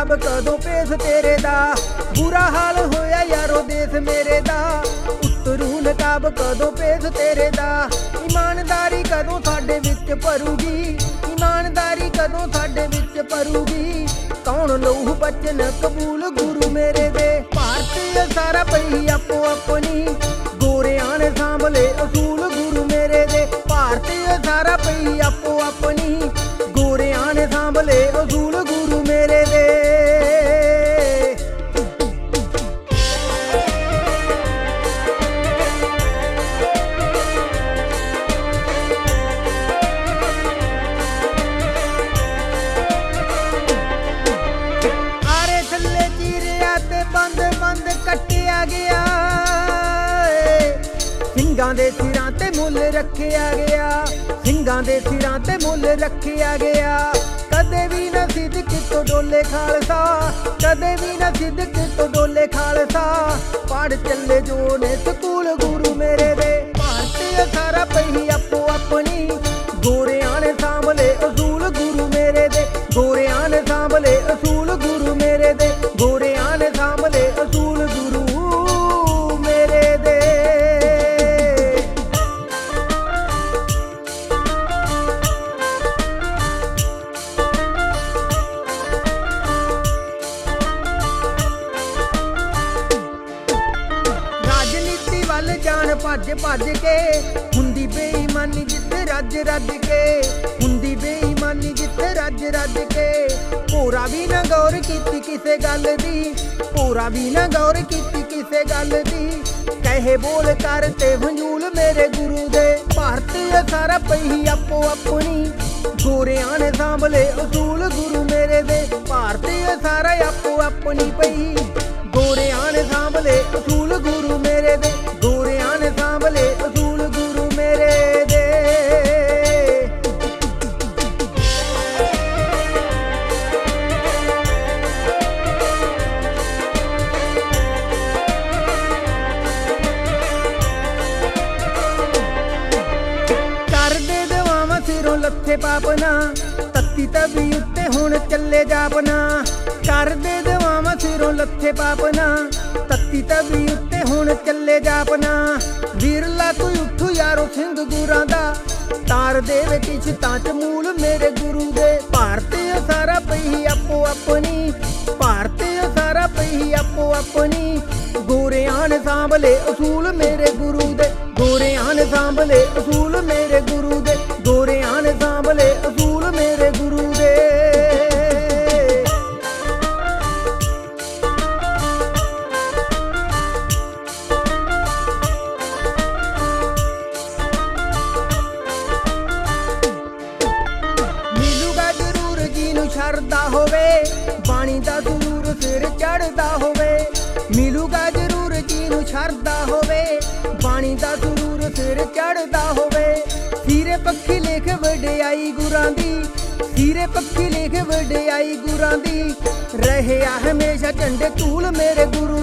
ਨਕਾਬ ਕਦੋਂ ਪੇਸ ਤੇਰੇ ਦਾ? ਬੁਰਾ ਹਾਲ ਹੋਇਆ ਯਾਰੋ ਦੇਸ ਮੇਰੇ ਦਾ। ਉਤਰੂ ਨਕਾਬ ਕਦੋਂ ਪੇਸ ਤੇਰੇ ਦਾ? ਇਮਾਨਦਾਰੀ ਕਦੋਂ ਸਾਡੇ ਵਿੱਚ ਭਰੂਗੀ? ਇਮਾਨਦਾਰੀ ਕਦੋਂ ਸਾਡੇ ਵਿੱਚ ਭਰੂਗੀ? ਕੌਣ ਲਊ ਬਚਨ ਕਬੂਲ ਗੁਰੂ ਮੇਰੇ ਦੇ? ਭਾਰਤੀ ਸਾਰਾ ਪਈ ਆਪੋ ਆਪਣੀ। ਗੋਰਿਆਂ ਨੇ ਸਾਂਭਲੇ ਅਸੂਲ ਗੁਰੂ ਮੇਰੇ ਦੇ। ਭਾਰਤੀ ਸਾਰਾ ਪਈ ਆਪੋ ਆਪਣੀ। ਸਿੰਘਾਂ ਦੇ ਸਿਰਾਂ ਤੇ ਮੁੱਲ ਰੱਖਿਆ ਗਿਆ। ਸਿੰਘਾਂ ਦੇ ਸਿਰਾਂ ਤੇ ਮੁੱਲ ਰੱਖਿਆ ਗਿਆ। ਕਦੇ ਵੀ ਨਾ ਸਿੱਧਕ ਤੋਂ ਡੋਲੇ ਖਾਲਸਾ, ਕਦੇ ਵੀ ਨਾ ਸਿੱਧਕ ਤੋਂ ਡੋਲੇ ਖਾਲਸਾ। ਪੜ ਚੱਲੇ ਜੋ ਨੇ ਸਕੂਲ ਗੁਰੂ ਭੱਜ ਭੱਜ ਕੇ। ਹੁੰਦੀ ਬੇਈਮਾਨੀ ਜਿੱਥੇ ਰੱਜ ਰੱਜ ਕੇ। ਹੁੰਦੀ ਬੇਈਮਾਨੀ ਜਿੱਥੇ ਰੱਜ ਰੱਜ ਕੇ। ਭੋਰਾ ਵੀ ਨਾ ਗੌਰ ਕੀਤੀ ਕਿਸੇ ਗੱਲ ਦੀ। ਭੋਰਾ ਵੀ ਨਾ ਗੌਰ ਕੀਤੀ ਕਿਸੇ ਗੱਲ ਦੀ। ਕਹੇ ਬੋਲ ਕਰ ਤੇ ਹੰਝੂਲ ਮੇਰੇ ਗੁਰੂ ਦੇ। ਭਾਰਤੀ ਸਾਰਾ ਪਈ ਆਪੋ ਆਪਣੀ। ਗੋਰਿਆਂ ਨੇ ਸਾਂਭਲੇ ਅਸੂਲ ਗੁਰੂ ਮੇਰੇ ਦੇ। ਭਾਰਤੀ ਸਾਰਾ ਆਪੋ ਆਪਣੀ ਪਈ। ਗੋਰਿਆਂ ਕਰ ਦਵਾਵਾਂ ਸਿਰੋਂ ਲੱਥੇ ਪਾਪਨਾ, ਤੱਤੀ ਤਵੀ ਉੱਤੇ ਹੁਣ ਚੱਲੇ ਜਾਪਨਾ। ਕਰ ਦੇ ਦਵਾਵਾਂ ਸਿਰੋਂ ਲੱਥੇ ਪਾਪਨਾ, ਤੱਤੀ ਤਵੀ ਉੱਤੇ ਹੁਣ ਚੱਲੇ ਜਾਪਨਾ। ਵੀਰਲਾ ਕੋਈ ਉੱਠੂ ਯਾਰੋ ਸਿੰਘ ਗੁਰਾਂ ਦਾ, ਤਾਰ ਦੇ ਵਿੱਚ ਛਤਾਂ ਚ ਮੂਲ ਮੇਰੇ ਗੁਰੂ ਦੇ। ਭਾਰਤੀ ਸਾਰਾ ਪਈ ਆਪੋ ਆਪਣੀ, ਭਾਰਤੀ ਸਾਰਾ ਪਈ ਆਪੋ ਆਪਣੀ। ਗੋਰਿਆਂ ਨੇ ਸਾਂਭਲੇ ਅਸੂਲ ਮੇਰੇ ਗੁਰੂ ਦੇ, ਗੋਰਿਆਂ ਨੇ ਸਾਂਭਲੇ ਅਸੂਲ ਮੇਰੇ ਚੜਦਾ ਹੋਵੇ, ਮਿਲੂਗਾ ਜ਼ਰੂਰ ਜੀ ਨੂੰ ਸ਼ਰਦਾ ਹੋਵੇ, ਬਾਣੀ ਦਾ ਜ਼ਰੂਰ ਸਿਰ ਚੜਦਾ ਹੋਵੇ। ਸੀਰੇ ਪੱਖੀ ਲਿਖ ਵਡਿਆਈ ਗੁਰਾਂ ਦੀ ਸੀਰੇ ਪੱਖੀ ਲਿਖ ਵਡਿਆਈ ਗੁਰਾਂ ਦੀ ਰਹਿਆ ਹਮੇਸ਼ਾ ਝੰਡੇ ਤੂਲ ਮੇਰੇ ਗੁਰੂ